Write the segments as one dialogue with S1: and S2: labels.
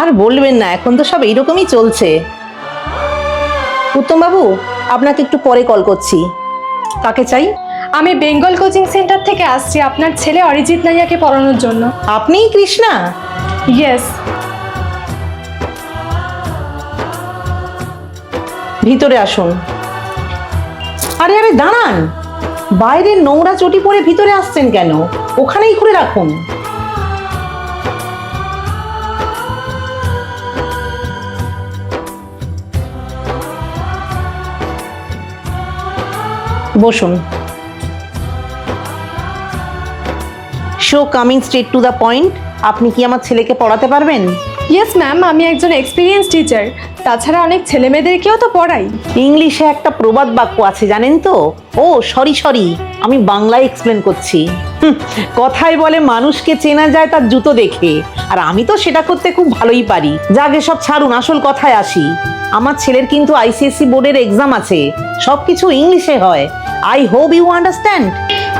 S1: আর বলবেন না এখন তো সব এইরকমই চলছে। উত্তম বাবু আপনাকে একটু পরে কল করছি। কাকে চাই?
S2: আমি বেঙ্গল কোচিং সেন্টার থেকে আসছি আপনার ছেলে অরিজিৎ নাইয়াকে পড়ানোর জন্য।
S1: আপনিই কৃষ্ণা?
S2: ইয়েস
S1: ভিতরে আসুন। আরে আরে দাঁড়ান! বাইরে নোংরা চটি পরে ভিতরে আসছেন কেন? ওখানেই খুলে রাখুন। বসুন। So coming straight to the point আপনি কি আমার ছেলেকে পড়াতে পারবেন?
S2: ইয়েস ম্যাম আমি একজন এক্সপিরিয়েন্স টিচার তাছাড়া অনেক ছেলে মেয়েদেরকেও তো পড়াই।
S1: ইংলিশে একটা প্রবাদ বাক্য আছে জানেন তো? ও সরি সরি আমি বাংলায় এক্সপ্লেন করছি। হুম, কথায় বলে মানুষকে চেনা যায় তার জুতো দেখে। আর আমি তো সেটা করতে খুব ভালোই পারি। যাকে সব ছাড়ুন আসল কথায় আসি। আমার ছেলের কিন্তু আইসিএসসি বোর্ডের এক্সাম আছে। সব কিছু ইংলিশে হয়। আই হোপ ইউ আন্ডারস্ট্যান্ড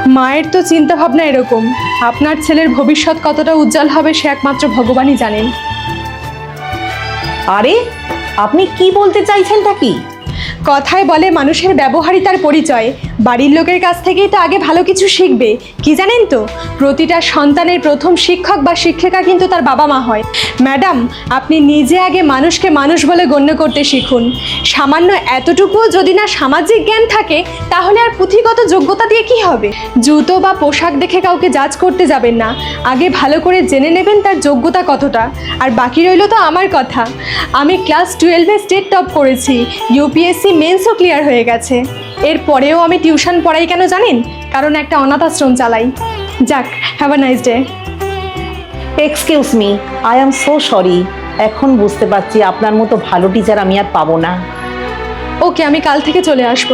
S2: মায়ের তো চিন্তা ভাবনা এরকম। আপনার ছেলের ভবিষ্যৎ কতটা উজ্জ্বল হবে সে একমাত্র ভগবানই জানেন।
S1: আরে আপনি কি বলতে চাইছেনটা কি?
S2: কথায় বলে মানুষের ব্যবহারই তার পরিচয়। বাড়ির লোকের কাছ থেকেই তো আগে ভালো কিছু শিখবে। কি জানেন তো? প্রতিটা সন্তানের প্রথম শিক্ষক বা শিক্ষিকা কিন্তু তার বাবা মা হয়। ম্যাডাম, আপনি নিজে আগে মানুষকে মানুষ বলে গণ্য করতে শিখুন। সামান্য এতটুকুও যদি না সামাজিক জ্ঞান থাকে, তাহলে আর পুঁথিগত যোগ্যতা দিয়ে কি হবে? জুতো বা পোশাক দেখে কাউকে জাজ করতে যাবেন না। আগে ভালো করে জেনে নেবেন তার যোগ্যতা কতটা। আর বাকি রইল তো আমার কথা। আমি ক্লাস টুয়েলভে স্টেট টপ করেছি। ইউপিএসসি মেন্সও ক্লিয়ার হয়ে গেছে। এরপরেও আমি টিউশন পড়াই কেন জানেন? কারণ একটা অনাথ আশ্রম চালাই। যাক have a nice day
S1: excuse me I am so sorry এখন বুঝতে পারছি আপনার মতো ভালো টিচার আমি আর পাবো না।
S2: ওকে আমি কাল থেকে চলে আসব।